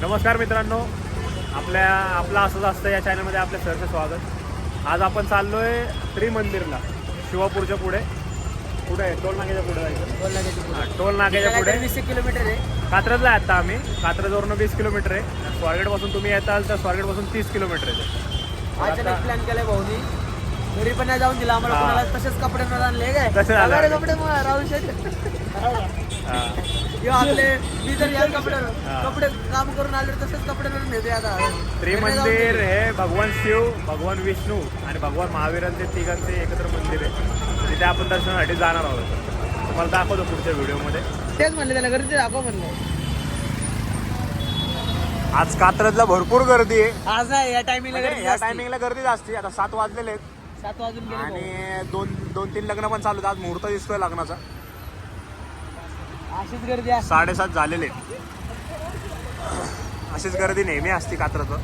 नमस्कार मित्रांनो. आपल्या आपलं असंच असतं या चॅनलमध्ये आपल्या सरचं स्वागत. आज आपण चाललोय त्रिमंदिरला शिवापूरच्या पुढे. पुढे आहे, टोल नाक्याच्या पुढे जायचं हा, टोल नाक्याच्या पुढे. वीस किलोमीटर आहे. कात्रजला आहे आता आम्ही. कात्रजवरून वीस किलोमीटर आहे. स्वारगेटपासून तुम्ही येताल तर स्वारगेटपासून तीस किलोमीटर आहे. प्लॅन केलाय भाऊनी. घरी पण नाही जाऊन दिला. आम्हाला तसेच कपडे आणले काय? कपडे राहू शकत. किंवा आपले मी जर या कपडे. कपडे काम करून आले तसेच कपडे म्हणून नेते आता. त्रिमंदिर हे भगवान शिव भगवान विष्णू आणि भगवान महावीरांचे तिघांचे एकत्र मंदिर आहे. तिथे आपण दर्शनासाठी जाणार आहोत. तुम्हाला दाखवतो पुढच्या व्हिडिओमध्ये. तेच म्हणले त्याला ते दाखव म्हणलं. आज कात्रजला भरपूर गर्दी आहे. आज नाही या टायमिंगला म्हणजे या टायमिंगला गर्दीच असते आता सात वाजलेले आहेत. सात वाजून गेले. आणि दोन दोन तीन लग्न पण चालू आहेत. आज मुहूर्त दिसतोय लग्नाचा. अशीच गर्दी असते. साडेसात झालेले. अशीच गर्दी नेहमी असते कात्रजवर.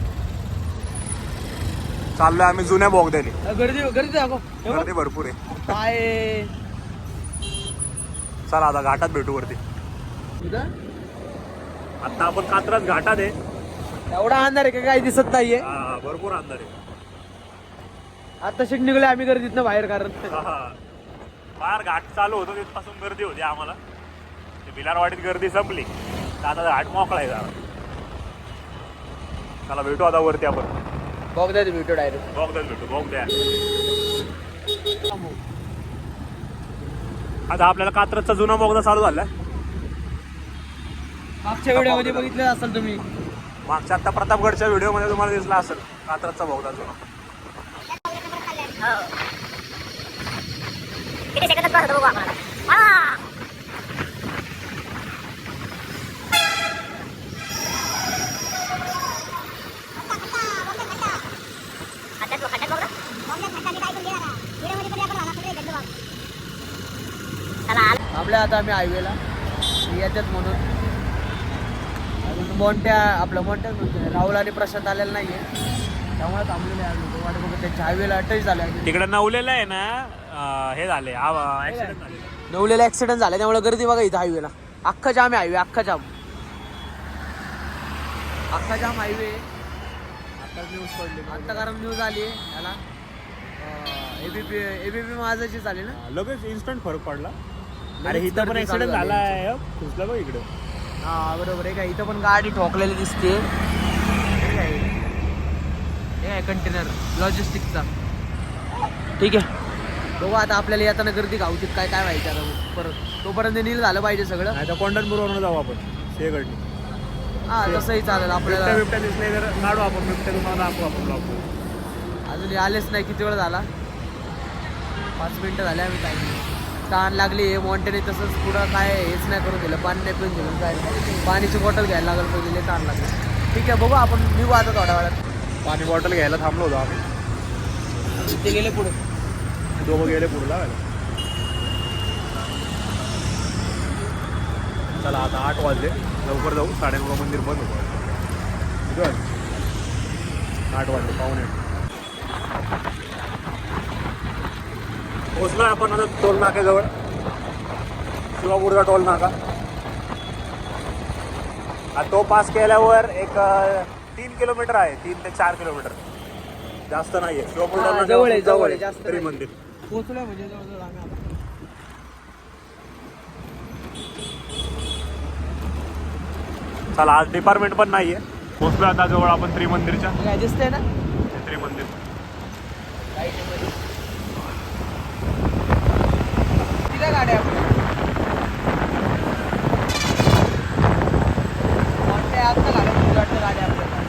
चाललोय आम्ही जुन्या बोगद्याने. गर्दी गर्दी दाखव. हे बघ. गर्दी भरपूर आहे. काय? चला आता घाटात भेटू वरती. इथं? आता आपण कात्रज घाटात आहे. एवढा अंधार आहे का? काही दिसत नाहीये. हा, भरपूर अंधार आहे. आता शिक निघले आम्ही गर्दीत बाहेर कारण हा. फार घाट चालू होतो तिथपासून गर्दी होती आम्हाला. भिलारवाडीत गर्दी संपली. तर आता घाट मोकळा आहे जरा. चला भेटू आता वरती आपण. बघ द्या व्हिडिओ डायरेक्ट बोगद्यात भेटू बोगद्या आता आपल्याला कात्रजचा जुना बोगदा चालू झाला मागच्या व्हिडिओमध्ये बघितलं असेल तुम्ही. मागच्या आता प्रतापगडच्या व्हिडिओमध्ये तुम्हाला दिसला असेल कात्रजचा बोगदा जुना. किती सेकंदात बघतो बघू आपण आता. खड्ड्यात बघ, खड्ड्यात बघ ना. चला, आलो. आपल्या आता आम्ही हायवेला याच्यात म्हणून. अजून मोठ्या आपलं मोठ्या राहुल आणि प्रशांत आलेला नाहीये. त्यामुळे थांबलेले आहे आम्ही. वाट बघत त्यांच्या हायवेला टच झालं तिकडे नवलेलं आहे ना हे झाले नवलेला ऍक्सिडेंट झाला त्यामुळे गर्दी बघा इथं हायवेला अख्खा जाम आहे हायवे अख्खा जाम अख्खा जाम हायवे आता न्यूज पडली. आता कारण न्यूज आली. आहे याला एबीपी एबीपी माझाची झाली ना? लगेच इन्स्टंट फरक पडला. अरे इथं पण ऍक्सिडेंट झाली आहे खुसलं बघ इकडे? हा बरोबर आहे का? इथं पण गाडी ठोकलेली दिसते कंटेनर लॉजिस्टिकचा ठीक आहे. बघू आता आपल्याला येताना गर्दी गावतीत काय काय व्हायचं आता. परत तोपर्यंत नील झालं पाहिजे सगळं. नाही तर कोंढणपूरवरून जाऊ आपण शेगडनी. हा तसंही चालेल आपल्याला. बिबट्या दिसले तर काढू आपण बिबट्या तुम्हाला दाखवू आपण ब्लॉग अजून आलेच नाही किती वेळ झाला? पाच मिनिटं झाले आम्ही काय तहान लागली हे मॉन्टेने तसंच पुढं काय हेच नाही करून दिलं. पाणी नाही पिऊन दिलं काय पाणीची बॉटल घ्यायला लागल पहिले तहान लागली. ठीक आहे बघू आपण निघू आता थोड्या वेळात पाणी बॉटल घ्यायला थांबलो होतो आम्ही. ते गेले पुढे. दोघं गेले पुढला. चला आता आठ वाजले. लवकर जाऊ. साडेनऊ मंदिर बंद होतं? आठ वाजले पाहुणे पोचलोय आपण आता टोल नाक्याजवळ. शिवापूरचा टोल नाका. तो पास केल्यावर एक तीन किलोमीटर आहे तीन ते चार किलोमीटर. जास्त नाहीये. शिवापूर हा, टोल नाका जवळ आहे, जवळ आहे, नाही. मंदिर. पोहोचलोय म्हणजे जवळजवळ आम्ही. चला आज डिपार्टमेंट पण नाहीये. पोचलो आता जवळ आपण त्रिमंदिरच्या. दिसतंय ना? त्रिमंदिर. किती गाड्या. आपल्या कोणत्या आता गाड्या किती वाटतं गाड्या आपल्याला.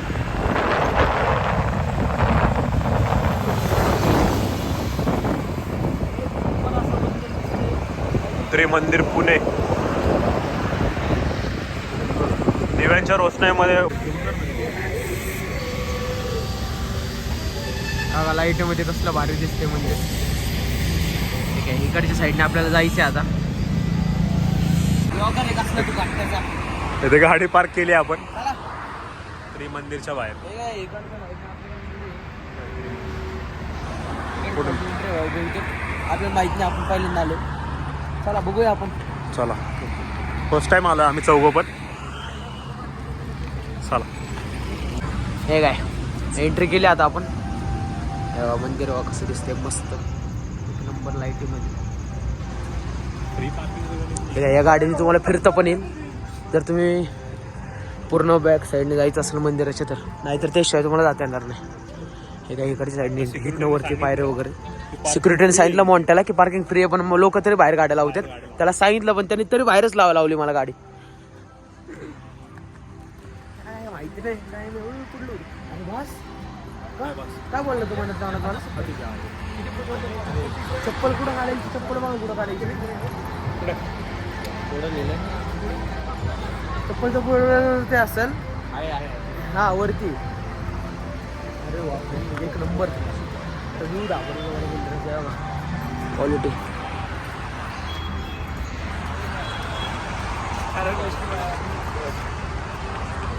त्रिमंदिर पुणे. दिव्यांच्या रोषणाईमध्ये बघा लाईटमध्ये कसलं भारी दिसते म्हणजे आहे. इकडच्या साईडने आपल्याला जायचं आहे आता. इथे गाडी पार्क केली आपण. चला. त्रिमंदिरच्या बाहेर. हे आपल्याला कुठून? आपल्याला माहीत नाही आपण पहिल्यांदा आलो. चला बघूया आपण. चला. फर्स्ट टाइम आलो आम्ही चौघं पण चला. हे काय एंट्री केली आता आपण. हे मंदिर बघा कसं दिसतंय मस्त. नंबर लाईटीमध्ये. या गाडीने तुम्हाला फिरता पण येईल. जर तुम्ही पूर्ण बॅक साईडने जायचं असेल मंदिराच्या तर नाहीतर त्याशिवाय तुम्हाला जाता येणार नाही. हे काय इकडच्या साईडने इथनं वरती पायरे वगैरे. सिक्युरिटीने सांगितलं मोन्ट्याला की पार्किंग फ्री आहे पण लोक तरी बाहेर गाड्या लावतात. त्याला सांगितलं पण त्यांनी तरी बाहेरच लावा लावली मला गाडी. काय माहिती नाही काय बोललं तुम्हाला चप्पल कुठं काढायची? चप्पल मला कुठं काढायची चप्पलचं पुढं ते असेल. हा वरती. अरे बापरे एक नंबर.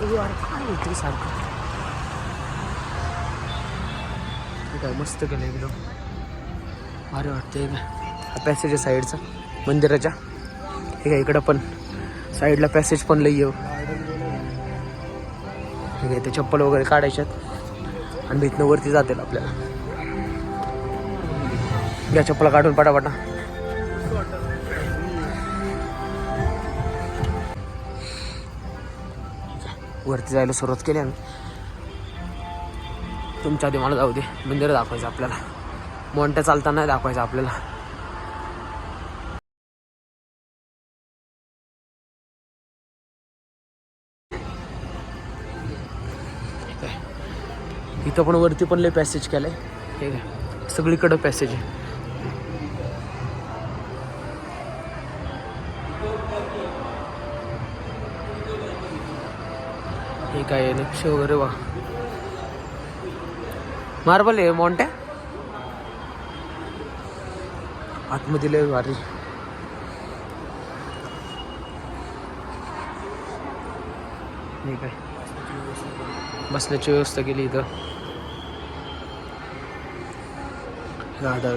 व्ह्यू क्वालिटी सारखं? हे काय मस्त केलं एकदम. भारी वाटते पॅसेज आहे साईडचा मंदिराच्या. हे काय इकडं पण. साईडला पॅसेज पण लई येऊ ठीक आहे ते चप्पल वगैरे काढायच्यात आणि इथनं वरती जातील आपल्याला. या चप्पल काढून पटापटा. वरती जायला सुरुवात केली आम्ही. तुमच्या आधी मला जाऊ दे. मंदिर दाखवायचं आपल्याला. मोंट्या चालताना दाखवायचं आपल्याला. इथं पण वरती पण लय पॅसेज केलंय. ठीक आहे सगळीकडं पॅसेज आहे. हे काय आहे? नक्षी वगैरे वा. मार्बल आहे मोंट्या आतमध्ये लय भारी. हे काय? बसण्याची व्यवस्था केली इथं. गादा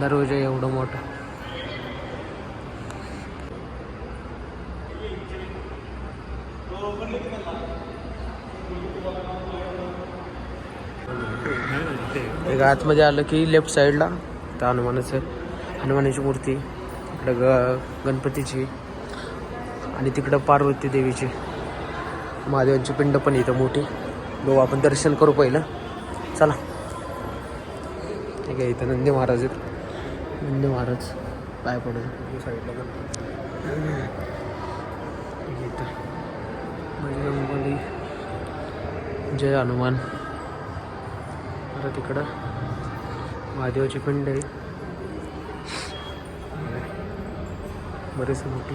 दरवाजा एवढं मोठं. आतमध्ये आलं की लेफ्ट साईडला तर हनुमानाचं हनुमानाची मूर्ती इकडं ग गणपतीची आणि तिकडं पार्वती देवीची. महादेवांची पिंड पण इथं मोठी. बघू आपण दर्शन करू पहिलं. चला. ठीक आहे इथं नंदी महाराज आहेत. नंदी महाराज पाय पडून. साईडला इथं. बजरंगबली जय हनुमान. परत तिकडं महादेवाची पिंड आहे. बरेच मोठी.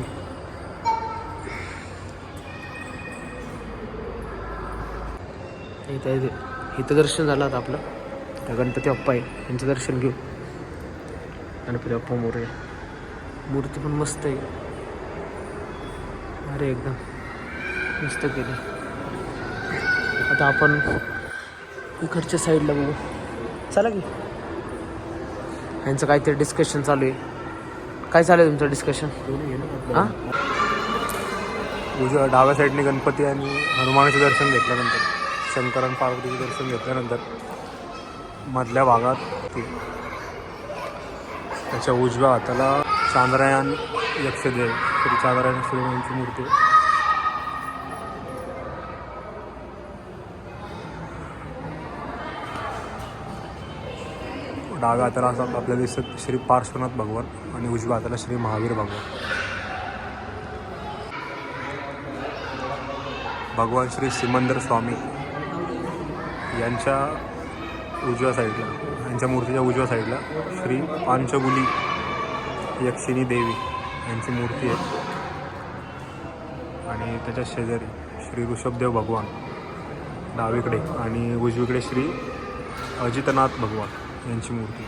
इथं इथं दर्शन झालं आता आपलं. त्या गणपती बाप्पा आहे. यांचं दर्शन घेऊ. गणपती बाप्पा मोरे मूर्ती पण मस्त आहे. अरे एकदम. मस्त केली. आता आपण इकडच्या साईडला बघू. चला की. यांचं काहीतरी डिस्कशन चालू आहे. काय चालू आहे तुमचं डिस्कशन हां? उजव्या डाव्या साईडने गणपती आणि हनुमानाचे दर्शन घेतल्यानंतर शंकर आणि पार्वतीचे दर्शन घेतल्यानंतर मधल्या भागात ती त्याच्या उजव्या हाताला चांद्रयान यक्षदेव श्री चांद्रयान यक्षदेव यांची मूर्ती डाव्या हाताला असं आपल्याला दिसत श्री पार्श्वनाथ भगवान आणि उजव्या हाताला श्री महावीर भगवान. भगवान श्री सिमंदर स्वामी यांच्या उजव्या साईडला यांच्या मूर्तीच्या उजव्या साईडला श्री पांचगुली यक्षिणी देवी यांची मूर्ती आहे. आणि त्याच्या शेजारी श्री ऋषभदेव भगवान डावीकडे आणि उजवीकडे श्री अजितनाथ भगवान. यांची मूर्ती.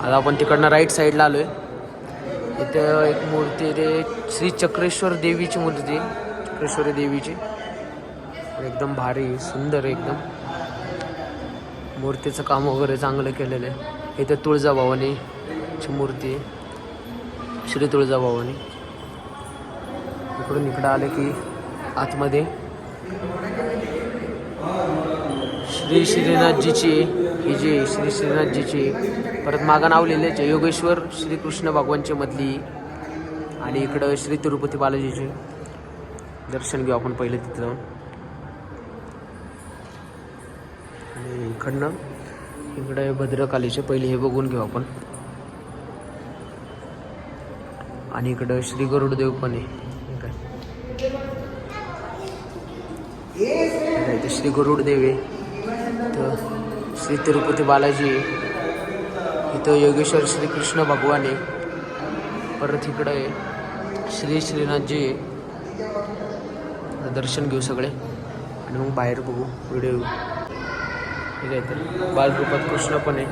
आता आपण तिकडनं राईट साईडला आलोय. इथं एक मूर्ती आहे ते श्री चक्रेश्वर देवीची मूर्ती. आहे. चक्रेश्वरी देवीची. एकदम भारी सुंदर एकदम. मूर्तीचं काम वगैरे चांगलं केलेलं आहे. इथं तुळजाभवानीची मूर्ती आहे. श्री तुळजाभवानी इकडून इकडं आले की आतमध्ये श्री श्रीनाथजीची ही जी श्री श्रीनाथजीची परत मागं नाव लिहिले योगेश्वर श्रीकृष्ण भगवानच्या मधली. आणि इकडं श्री तिरुपती बालाजीचे. दर्शन घेऊ आपण पहिले तिथं. जाऊन आणि इकडनं इकडे भद्रकालीचे पहिले हे बघून घेऊ आपण. आणि इकडं श्री गरुडदेव पण आहे. काय? श्री गरुडदेव आहे. इथं श्री तिरुपती बालाजी आहे इथं योगेश्वर श्री कृष्ण भगवान आहे. परत इकडं आहे श्री श्रीनाथजी आहे दर्शन घेऊ सगळे आणि मग बाहेर बघू व्हिडिओ. ठीक आहे तर बालरूपात कृष्ण पण आहे.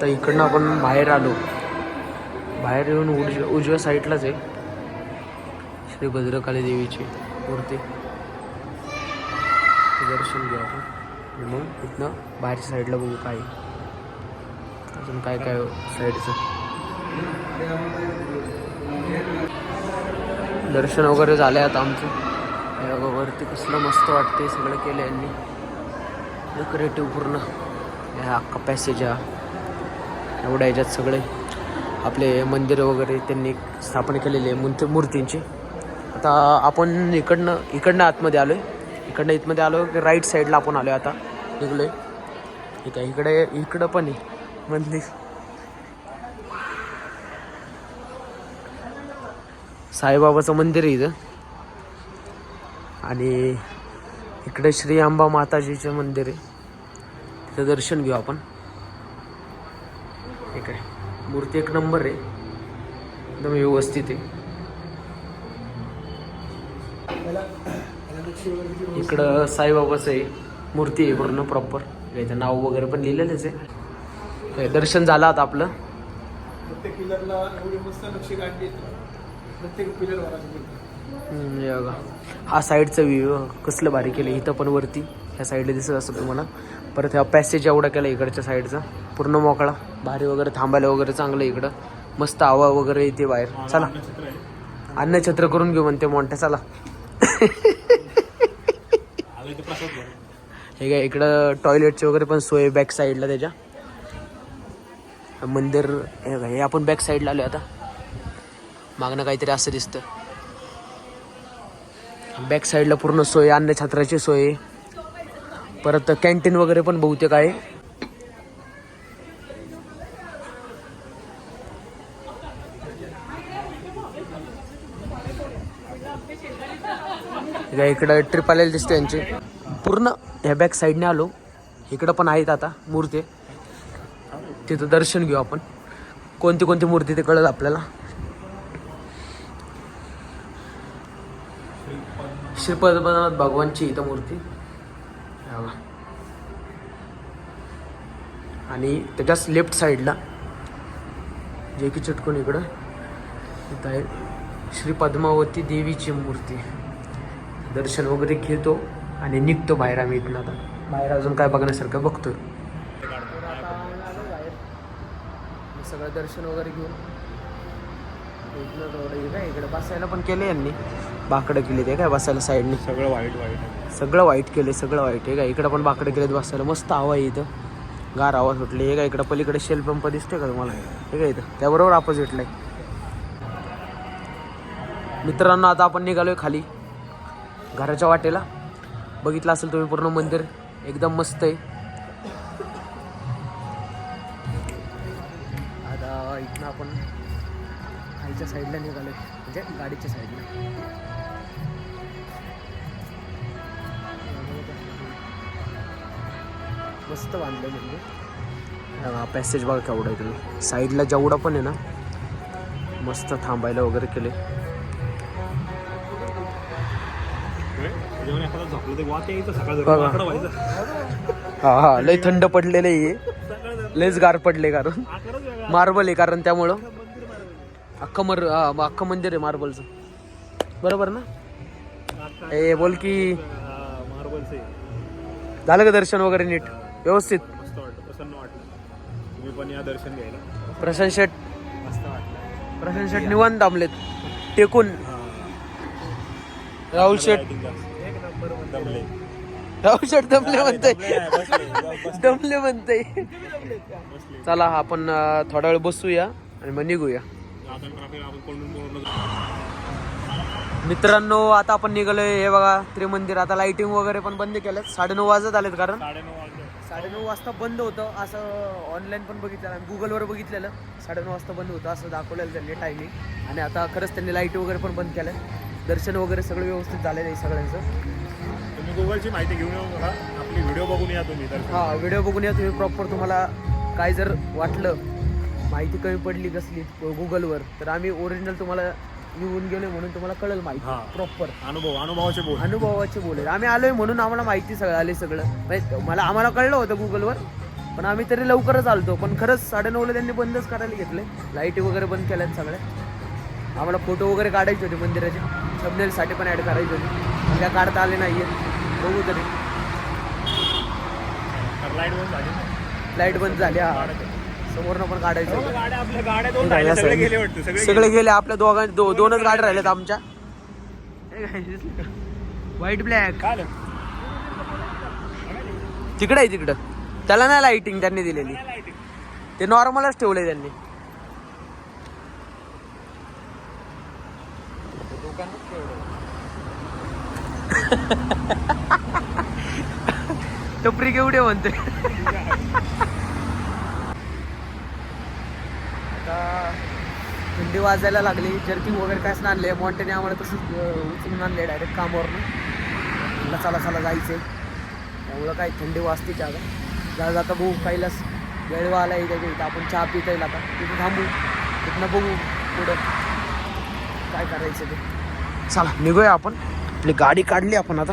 तर इकडनं आपण बाहेर आलो. बाहेर येऊन उजव्या उजव्या साईडलाच आहे. श्री भद्रकाली देवीची. मूर्ती ते दर्शन घेऊ आपण. आणि मग तिथनं बाहेरच्या साईडला बघू काय. अजून काय काय साईडचं दर्शन वगैरे झालं आता आमचं. वरती कसलं मस्त वाटते सगळं केलं यांनी डेकोरेटिव्ह पूर्ण. ह्या अख्खा पॅसेज हा. एवढ्या ह्याच्यात सगळे. आपले मंदिरं वगैरे त्यांनी स्थापन केलेले आहे. मूर्ती मूर्तींची आता आपण इकडनं इकडनं आतमध्ये आलो आहे इकडनं इथमध्ये आलो की राईट साईडला आपण आलो आहे आता. निघलो आहे ठीक आहे इकडे इकडं पण आहे. मधली साईबाबाचं मंदिर आहे इथं. आणि इकडे श्री अंबा माताजीचं मंदिर आहे. तिथं दर्शन घेऊ आपण. ठीक आहे मूर्ती एक नंबर आहे. एकदम व्यवस्थित आहे. इकडं साईबाबाचं आहे. मूर्ती आहे पूर्ण प्रॉपर याचं नाव वगैरे पण लिहिलेलंच आहे. दर्शन झालं आता आपलं. प्रत्येक पिलरला एवढी मस्त नक्षी काढली प्रत्येक पिलर हम्म, हे बघा. हा साईडचा व्ह्यू कसलं भारी केलं. इथं पण वरती. ह्या साईडला दिसत असं तुम्हाला. परत ह्या पॅसेज एवढा केला इकडच्या साईडचा. पूर्ण मोकळा. भारी वगैरे थांबायला वगैरे चांगलं इकडं. मस्त हवा वगैरे येते बाहेर. चला. अन्नछत्र करून घेऊ म्हणते मोठ्या चला. हे काय इकडं टॉयलेटची वगैरे पण सोय बॅक साईडला त्याच्या. मंदिर हे हे आपण बॅक साईडला आलो आता. मागणं काहीतरी असं दिसतं. बॅक साईडला पूर्ण सोय अन्नछत्राची सोय. आहे. परत कॅन्टीन वगैरे पण बहुतेक आहे. इकडं- इकडं ट्रिप आलेली दिसते यांची. पूर्ण ह्या बॅक साईडने आलो. इकडं पण आहेत आता मूर्ती. तिथं दर्शन घेऊ आपण. कोणती कोणती मूर्ती ते कळत आपल्याला. श्री पद्मनाथ भगवानची इथं मूर्ती. आणि त्याच्याच लेफ्ट साईडला जे की चटकून इकडं इथं आहे श्री पद्मावती देवीची मूर्ती. दर्शन वगैरे घेतो आणि निघतो बाहेर आम्ही इथून आता. बाहेर अजून काय बघण्यासारखं बघतोय. सगळं दर्शन वगैरे घेऊन काय इकडे बसायला पण केलं यांनी. बाकडं केली ते काय बसायला साईडने? सगळं वाईट वाईट. सगळं वाईट केले सगळं वाईट आहे का इकडं पण बाकडे केलेत बसायला. मस्त हवा आहे इथं. गार हवा सुटली हे का इकडं पलीकडे शेल पंप दिसतोय का तुम्हाला? हे का इथं? त्याबरोबर ऑपोजिटला आहे. मित्रांनो आता आपण निघालोय खाली. घराच्या वाटेला. बघितलं असेल तुम्ही पूर्ण मंदिर. एकदम मस्त आहे. आता इथनं आपण खालच्या साईडला निघालो म्हणजे गाडीच्या साईडला. मस्त बांधलं म्हणजे पॅसेज बघा केवढा आहे तुम्ही साईडला जेवढा पण आहे ना मस्त थांबायला वगैरे केले जेवण एखादा झोपलं ते वात यायचं सकाळ बघा. आकडं व्हायचं. हा हा लय थंड पडलेलं आहे लयच गार पडले कारण. मार्बल आहे कारण त्यामुळं. अख्खं मर अख्खं मंदिर आहे मार्बलचं. बरोबर ना? ए बोल की. झालं का दर्शन वगैरे नीट? व्यवस्थित? प्रशांत शेठ प्रशांत शेट निवांत थांबलेत. टेकून. राहुल शेट. दमले. शेट दमले म्हणतोय. दमले म्हणतोय. चला आपण थोडा वेळ बसूया आणि मग निघूया. मित्रांनो आता आपण निघालोय हे बघा त्रिमंदिर. आता लाइटिंग वगैरे पण बंद केलं साडेनऊ वाजत आलेत कारण. साडेनऊ वाजता बंद होतं. असं ऑनलाईन पण बघितलं आणि गुगलवर बघितलेलं. साडेनऊ वाजता बंद होतं. असं दाखवलेलं त्यांनी टायमिंग आणि आता खरंच त्यांनी लाइट वगैरे पण बंद केलं दर्शन वगैरे सगळं व्यवस्थित झालेलं आहे सगळ्यांचं. गुगलची माहिती घेऊन येऊ नका आपली व्हिडिओ बघून या तुम्ही तर हा व्हिडिओ बघून या तुम्ही प्रॉपर तुम्हाला काय जर वाटलं माहिती कमी पडली कसली गुगलवर तर आम्ही ओरिजिनल तुम्हाला येऊन गेलो म्हणून तुम्हाला कळेल माहिती. हा. प्रॉपर अनुभव अनुभवाचे बोल. अनुभवाचे बोलेल आम्ही आलोय म्हणून आम्हाला माहिती सगळं आले सगळं. म्हणजे मला आम्हाला कळलं होतं गुगलवर पण आम्ही तरी लवकरच आलतो. पण खरंच साडेनऊला त्यांनी बंदच करायला घेतले लाईटी वगैरे बंद केल्यात सगळ्या. आम्हाला फोटो वगैरे काढायचे होते मंदिराचे. थंबनेलसाठी पण ॲड करायचे होते. पण त्या काढता आले नाही बघू तरी. लाइट बंद झाली ना. लाइट बंद झाली हा. समोरनं पण काढायचं राहिल्या, सगळे गेले वाटतं सगळे सगळे गेले. आपल्या दोघां दो, दोनच गाड्या राहिल्यात आमच्या. White black? तिकडे आहे तिकडं. त्याला नाही लाइटिंग त्यांनी दिलेली. ते नॉर्मलच ठेवलंय त्यांनी. टपरी केवढे म्हणते. आता थंडी वाजायला लागली. जर्किंग वगैरे कायच नाही. आणले मॉन्टेने आम्हाला तसंच उचलून आणले डायरेक्ट कामावरनं. म्हणलं चला चला जायचंय. त्यामुळं काय थंडी वाजते जागा जा जाता बघू. काहीलाच वेळ आला आहे त्याच्या इथं. आपण चहा पिता येईल आता. तिथे थांबू. तिथनं बघू पुढं काय करायचं ते. चला निघूया आपण. आपली गाडी काढली आपण आता.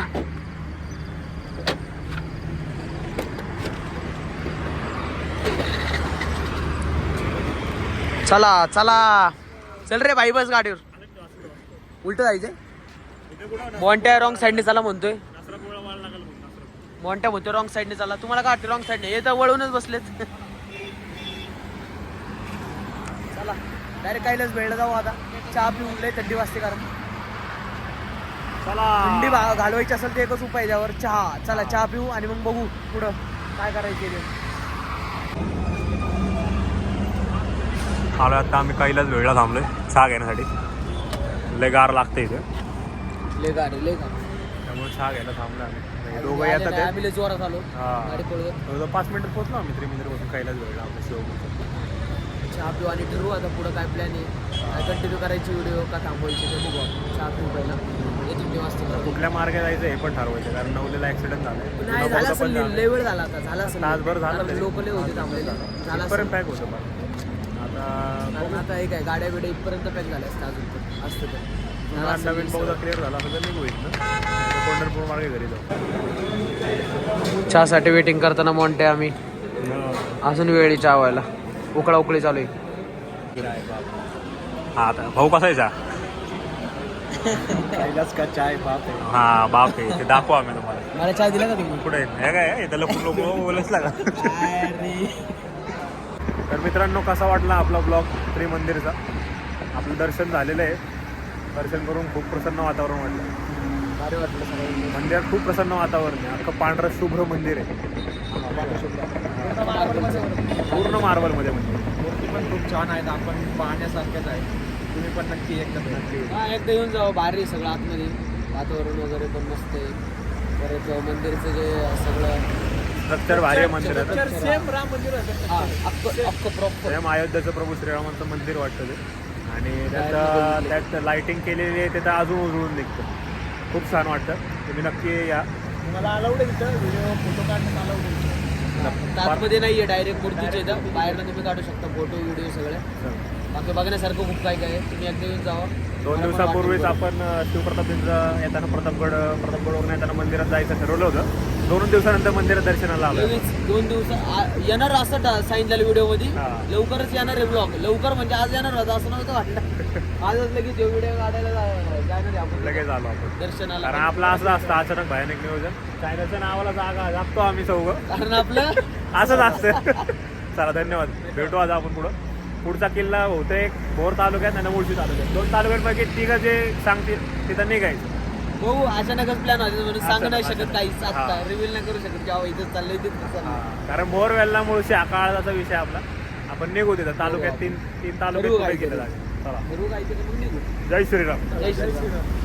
चला चला. चल रे भाई बस गाडीवर. उलट जायचंय. मोंट्या रॉंग साईडने चला म्हणतोय. मोंट्या म्हणतोय रॉंग साईडने चला. तुम्हाला काय वाटतं रॉंग साईडने हे तर वळूनच बसलेत. चला डायरेक्ट काहीलाच वेळ जाऊ आता. चहा पिऊन लय थंडी वाजते कारण. चला. थंडी घालवायची असेल तर एकच उपाय त्यावर चहा. चला चहा पिऊ आणि मग बघू पुढं काय करायचे ते. आलो आता आम्ही कैलाच वेळला थांबलोय चहा घेण्यासाठी. लय गार लागतं इथे. ले गाडी ले गाडी त्यामुळे चहा घ्यायला थांबलो आम्ही. दोघं येतात ते. आम्ही लय जोरात आलो. हा. पाच मिनिटात पोहोचलो आम्ही त्रिमिंद्रपासून कैलाच वेळला आपल्या शिवपूरचं चहा पिऊ आणि ठरवू आता पुढं काय प्लॅन आहे. कंटिन्यू करायची व्हिडिओ का थांबवायची ते बघू. चहा पिऊ पहिला. कुठल्या मार्गे जायचं हे पण ठरवायचं कारण नवलेला ऍक्सिडेंट झालं लय झाला आता झाला तासभर झालं तरी. लोक लय होते थांबलेले. झाला पॅक होतं कारण आता हे काय गाड्या बिड्या इथपर्यंत पॅक झाल्या अजून तर असतं तर. नवीन पाऊस क्लिअर झाला तर निघू इथनं. पंढरपूर मार्गे घरी जाऊ. चहासाठी वेटिंग करताना मोंटे आम्ही. अजून वेळी चहा व्हायला उकळा उकळी चालू आहे. हा आता भाऊ कसा आहे का चाय बाप आहे. हा बाप आहे. ते दाखवू आम्ही तुम्हाला. मला चहा दिला का तुम्ही? कुठे आहे? हे काय इथं लपून लोक बोलच लागा अरे तर मित्रांनो कसा वाटला आपला ब्लॉग त्रिमंदिरचा आपलं दर्शन झालेलं आहे. दर्शन करून खूप प्रसन्न वातावरण वाटलं. भारी वाटलं सगळं. मंदिरात खूप प्रसन्न वातावरण आहे. अख्खं पांढरं शुभ्र मंदिर आहे. पूर्ण मार्बलमध्ये मंदिर. मूर्ती पण खूप छान आहेत. आपण पाहण्यासारख्याच आहे. तुम्ही पण नक्की एकदा नक्की हा एकदा येऊन जाऊ भारी सगळं आतमध्ये. वातावरण वगैरे पण मस्त आहे. परत मंदिरचं जे सगळं स्ट्रक्चर भारी आहे मंदिराचं सेम राम मंदिर आहे. हा अख्खं अख्खं प्रॉपर सेम अयोध्याचं प्रभू श्रीरामांचं मंदिर वाटतं ते. आणि त्याचं त्यात लाइटिंग केलेली आहे ते तर अजून उजळून निघतं. खूप छान वाटतं. तुम्ही नक्की या. मला अलाउड आहे तिथं. व्हिडिओ फोटो काढण्यात अलाउड आहे आतमध्ये नाहीये डायरेक्ट मूर्तीचे इथं. बाहेरनं तुम्ही काढू शकता फोटो व्हिडिओ सगळे. बाकी बघण्यासारखं खूप काय काय तुम्ही एकदा येऊन जावा. दोन दिवसापूर्वीच आपण अ, शिवप्रतापचं येताना प्रतापगड प्रतापगडवरून येताना मंदिरात जायचं ठरवलं होतं. दोन दिवसानंतर मंदिरात दर्शनाला आलं लगेच दोन दिवस आ- येणार असं टा- सांगितलेलं व्हिडिओमध्ये हा. लवकरच येणार आहे ब्लॉग लवकर म्हणजे आज येणार होता असं नव्हतं वाटलं. आजच लगेच व्हिडिओ काढायला जा- जाणार आहे आपण. लगेच आलो आपण. दर्शनाला. कारण आपलं असं असतं अचानक भयानक नियोजन. चायनाच्या नावाला जागा जागतो आम्ही चौघं. कारण आपलं असंच असतं. चला धन्यवाद. भेटू आज आपण पुढं. पुढचा किल्ला होतो एक भोर तालुक्यात आणि मुळशी तालुक्यात. दोन तालुक्यांपैकी तिघं जे सांगतील तिथं निघायचं. भाऊ अचानकच प्लॅन होते म्हणून सांगू नाही. शकत काहीच. आता हा. रिव्हील नाही करू शकत की अहो इथं चाललंय तिथं चाललंय. कारण बोरवेलला मुळशी हा काळाचा विषय आपला. आपण निघू तिथं. तालुक्यात तीन तीन तालुक्यात करू कुठे काहीतरी. गेलं जायचं. चला. ठरवू काहीतरी मग निघू. जय श्रीराम. जय श्रीराम.